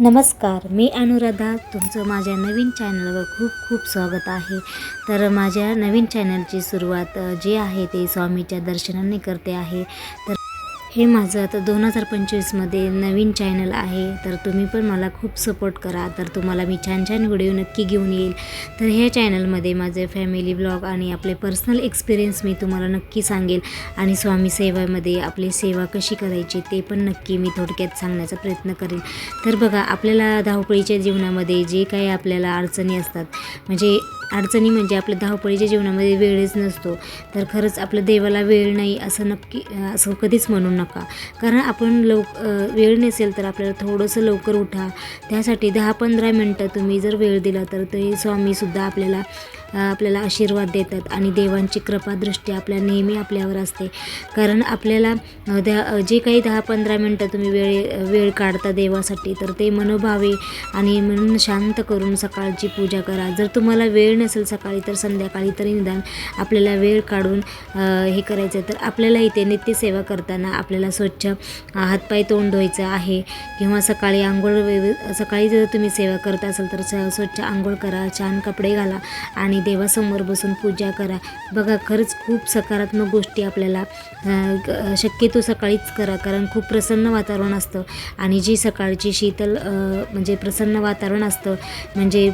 नमस्कार मी अनुराधा. तुमचं माझ्या नवीन चॅनलवर खूप खूप स्वागत आहे. तर माझ्या नवीन चॅनलची सुरुवात जे आहे ते स्वामीच्या दर्शनाने करते आहे. तर हे माझं आता दोन हजार पंचवीसमध्ये नवीन चॅनल आहे. तर तुम्ही पण मला खूप सपोर्ट करा. तर तुम्हाला मी छान छान व्हिडिओ नक्की घेऊन येईल. तर ह्या चॅनलमध्ये माझे फॅमिली ब्लॉग आणि आपले पर्सनल एक्सपिरियन्स मी तुम्हाला नक्की सांगेल. आणि स्वामी सेवेमध्ये आपली सेवा कशी करायची ते पण नक्की मी थोडक्यात सांगण्याचा प्रयत्न करेन तर बघा आपल्याला धावपळीच्या जीवनामध्ये जे काही आपल्याला अडचणी असतात म्हणजे अडचणी म्हणजे आपल्या धावपळीच्या जीवनामध्ये वेळच नसतो. तर खरंच आपलं देवाला वेळ नाही असं नक्की असं कधीच म्हणू नका. कारण आपण लव वेळ नसेल तर आपल्याला थोडंसं लवकर उठा. त्यासाठी दहा पंधरा मिनटं तुम्ही जर वेळ दिला तर ते स्वामीसुद्धा आपल्याला आपल्याला आशीर्वाद देतात आणि देवांची कृपादृष्टी आपल्या नेहमी आपल्यावर असते. कारण आपल्याला द्या जे काही दहा पंधरा मिनटं तुम्ही वेळ वेळ काढता देवासाठी तर ते मनोभावे आणि मन शांत करून सकाळची पूजा करा. जर तुम्हाला वेळ नसेल सकाळी तर संध्याकाळी तरी निदान आपल्याला वेळ काढून हे करायचं तर आपल्याला इथे नित्यसेवा करताना आपल्याला स्वच्छ हातपाय तोंड धुवायचं आहे किंवा सकाळी आंघोळ सकाळी जर तुम्ही सेवा करत असाल तर स- स्वच्छ आंघोळ करा छान कपडे घाला आणि देवासमोर बसून पूजा करा. बघा खरंच खूप सकारात्मक गोष्टी आपल्याला शक्यतो सकाळीच करा कारण खूप प्रसन्न वातावरण असतं. आणि जी सकाळची शीतल म्हणजे प्रसन्न वातावरण असतं म्हणजे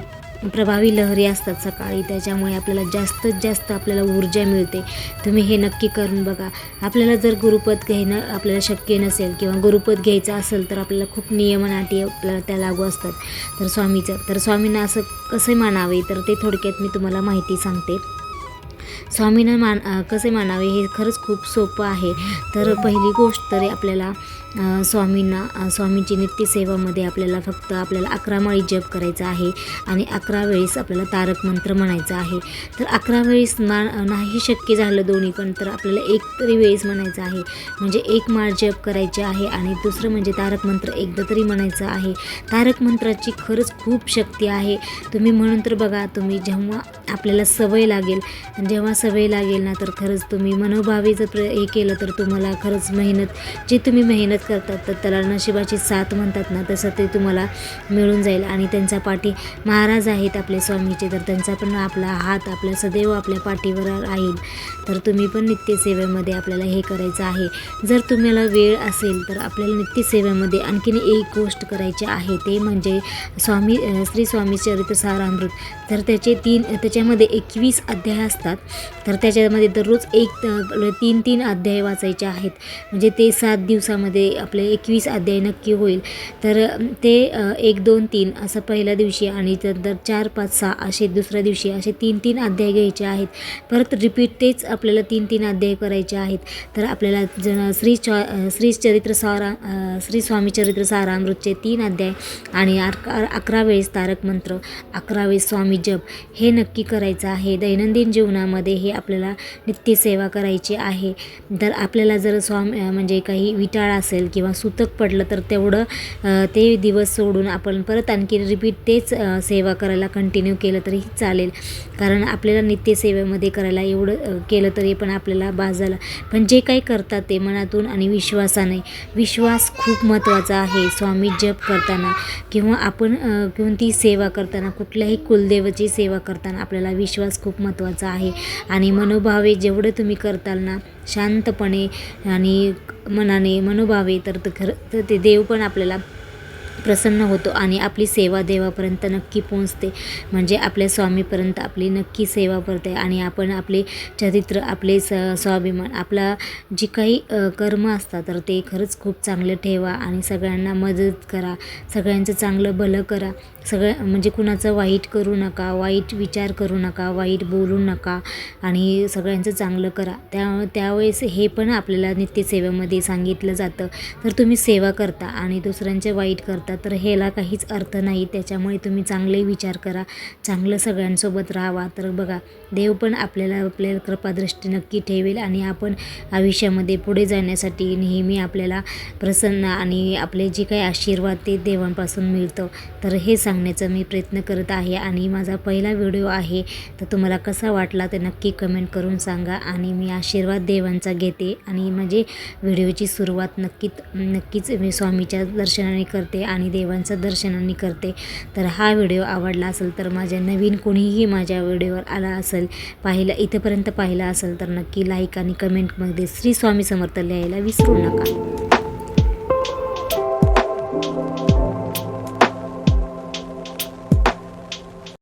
प्रभावी लहरी असतात सकाळी त्याच्यामुळे आपल्याला जास्तीत जास्त आपल्याला ऊर्जा मिळते. तुम्ही हे नक्की करून बघा. आपल्याला जर गुरुपद घेणं आपल्याला शक्य नसेल किंवा गुरुपद घ्यायचं असेल तर आपल्याला खूप नियमनाटी आपल्याला त्या लागू असतात. तर स्वामीचं तर स्वामींना असं कसं मानावे? तर ते थोडक्यात मी तुम्हाला माहिती सांगते. स्वामीनं मान कसे मानावे हे खरंच खूप सोपं आहे. तर पहिली गोष्ट तरी आपल्याला स्वामींना स्वामींची नित्यसेवामध्ये आपल्याला फक्त आपल्याला अकरा माळी जप करायचा आहे आणि अकरा वेळेस आपल्याला तारक मंत्र म्हणायचा आहे. तर अकरा वेळेस मा नाही शक्य झालं दोन्ही पण तर आपल्याला एक तरी वेळेस म्हणायचं आहे. म्हणजे एक माळ जप करायची आहे आणि दुसरं म्हणजे तारक मंत्र एकदा तरी म्हणायचं आहे. तारक मंत्राची खरंच खूप शक्ती आहे. तुम्ही म्हणून तर बघा तुम्ही जेव्हा आपल्याला सवय लागेल जेव्हा जेव्हा सवय लागेल ना तर खरंच तुम्ही मनोभावे जर प्र हे केलं तर तुम्हाला खरंच मेहनत जे तुम्ही मेहनत करतात तर त्याला नशिबाची साथ म्हणतात ना तसं ते तुम्हाला मिळून जाईल. आणि त्यांच्या पाठी महाराज आहेत आपले स्वामीचे तर त्यांचा पण आपला हात आपल्या सदैव आपल्या पाठीवर राहील. तर तुम्ही पण नित्यसेवेमध्ये आपल्याला हे करायचं आहे. जर तुम्हाला वेळ असेल तर आपल्याला नित्यसेवेमध्ये आणखीन एक गोष्ट करायची आहे ते म्हणजे स्वामी श्री स्वामी चरित्र सारामृत तर त्याचे तीन त्याच्यामध्ये एकवीस अध्याय असतात. तर त्याच्यामध्ये दररोज एक तीन तीन अध्याय वाचायचे आहेत. म्हणजे ते सात दिवसामध्ये आपले एकवीस अध्याय नक्की होईल. तर ते एक दोन तीन असं पहिल्या दिवशी आणि नंतर चार पाच सहा असे दुसऱ्या दिवशी असे तीन तीन अध्याय घ्यायचे आहेत. परत रिपीट तेच आपल्याला तीन तीन अध्याय करायचे आहेत. तर आपल्याला जण श्री चॉ श्री चरित्र सारा श्री स्वामी चरित्र सारामृतचे तीन अध्याय आणि अकरा अकरा वेळेस तारक मंत्र अकरा वेळेस स्वामी जप हे नक्की करायचं आहे. दैनंदिन जीवनामध्ये हे आपल्याला नित्यसेवा करायची आहे. तर आपल्याला जर स्वाम म्हणजे काही विटाळ असेल किंवा सुतक पडलं तर तेवढं ते दिवस सोडून आपण परत आणखी रिपीट तेच सेवा करायला कंटिन्यू केलं तरी चालेल. कारण आपल्याला नित्यसेवेमध्ये करायला एवढं केलं तरी पण आपल्याला बाजाला पण जे काही करतात ते मनातून आणि विश्वासाने. विश्वास खूप महत्त्वाचा आहे. स्वामी जप करताना किंवा आपण कोणती सेवा करताना कुठल्याही कुलदेवाची सेवा करताना आपल्याला विश्वास खूप महत्त्वाचा आहे. आणि मनोभावे जेवढं तुम्ही करताल ना शांतपणे आणि मनाने मनोभावे तर खरं तर ते देव पण आपल्याला प्रसन्न होतो आणि आपली सेवा देवापर्यंत नक्की पोहोचते. म्हणजे आपल्या स्वामीपर्यंत आपली नक्की सेवा करते आणि आपण आपले चरित्र आपले स स्वाभिमान आपला जी काही कर्म असतात तर ते खरंच खूप चांगलं ठेवा आणि सगळ्यांना मदत करा. सगळ्यांचं चांगलं भलं करा. सगळ्या म्हणजे कुणाचं वाईट करू नका वाईट विचार करू नका वाईट बोलू नका आणि सगळ्यांचं चांगलं करा. त्या त्यावेळेस हे पण आपल्याला नित्यसेवेमध्ये सांगितलं जातं. तर तुम्ही सेवा करता आणि दुसऱ्यांचे वाईट करता. तर ह्याला काहीच अर्थ नाही. त्याच्यामुळे तुम्ही चांगले विचार करा चांगलं सगळ्यांसोबत राहावा. तर बघा देव पण आपल्याला आपल्याला कृपादृष्टी नक्की ठेवेल आणि आपण आयुष्यामध्ये पुढे जाण्यासाठी नेहमी आपल्याला प्रसन्न आणि आपले जे काही आशीर्वाद ते देवांपासून मिळतं. तर हे सांगण्याचा मी प्रयत्न करत आहे आणि माझा पहिला व्हिडिओ आहे तर तुम्हाला कसा वाटला ते नक्की कमेंट करून सांगा आणि मी आशीर्वाद देवांचा घेते आणि म्हणजे व्हिडिओची सुरुवात नक्कीच नक्कीच मी स्वामीच्या दर्शनाने करते आणि देवांचं दर्शनाने करते. तर हा व्हिडिओ आवडला असेल तर माझ्या नवीन कोणीही माझ्या व्हिडिओवर आला असेल पाहिलं इथंपर्यंत पाहिलं असेल तर नक्की लाईक आणि कमेंटमध्ये श्री स्वामी समर्थ लिहायला विसरू नका.